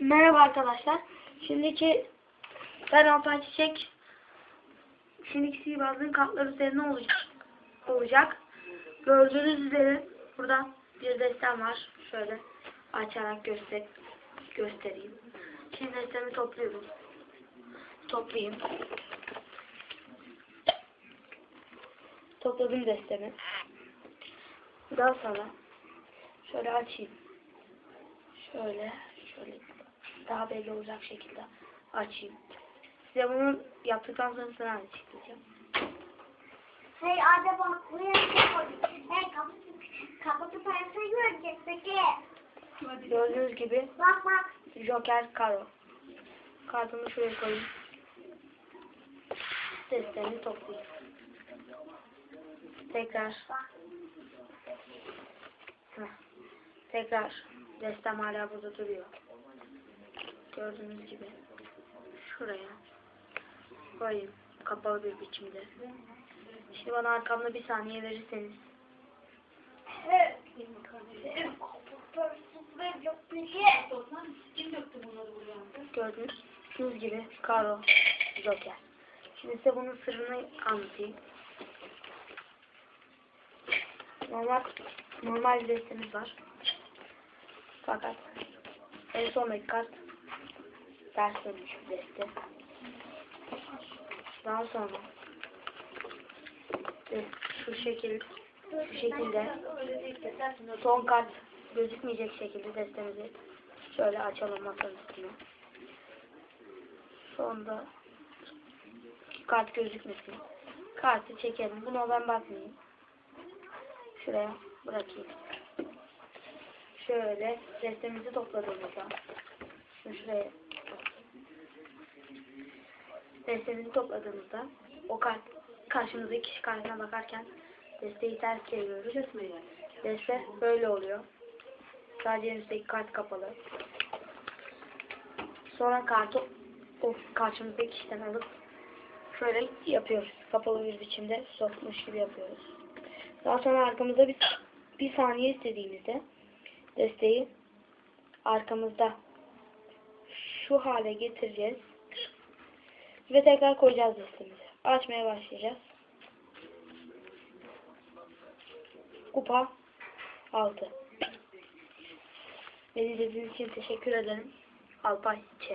Merhaba arkadaşlar. Şimdiki ben Alpan Çiçek şimdiki sihirbazlığın kartları üzerine olacak. olacak. Gördüğünüz üzere burada bir destem var. Şöyle açarak göster göstereyim. Şimdi destemi topluyorum. Toplayayım. Topladım destemi. Daha sonra şöyle açayım. Şöyle, şöyle daha belli olacak şekilde açayım. Size bunu yaptıktan sonra sıra açıklayacağım. Hey Adem bak buraya. Hey kapısı, kapısı parasını görecek peki. Gördüğünüz gibi Bak bak. Joker Karo. Kartımı şuraya koyayım. Destemi toplayayım. Tekrar. Heh. Tekrar. Destem hala burada duruyor. Gördüğünüz gibi. Şuraya. Koyayım. Kapalı bir biçimde. Şimdi bana arkamda bir saniye verirseniz. Peki. Gördüğünüz gibi Karo Joker. Şimdi size bunun sırrını anlatayım. Normal normal bir destemiz var. Fakat en sondaki kart dönmüş bir deste. Daha sonra şu şekil şu şekilde son kart gözükmeyecek şekilde destemizi şöyle açalım masanın üstüne. Sonda kart gözükmesin. Kartı çekelim. Buna ben bakmayayım. Şuraya bırakayım. Şöyle destemizi topladığımızda şuraya destemizi topladığımızda o kart karşımızdaki kişi kartına bakarken desteği ters çeviriyoruz. Deste böyle oluyor. Sadece üstteki kart kapalı. Sonra kartı o karşımızdaki kişiden alıp şöyle yapıyoruz. Kapalı bir biçimde sokmuş gibi yapıyoruz. Daha sonra arkamızda bir, bir saniye istediğimizde desteği arkamızda şu hale getireceğiz. Ve tekrar koyacağız destemizi. Açmaya başlayacağız. Kupa 6. Beni izlediğiniz için teşekkür ederim. Alpay Ç.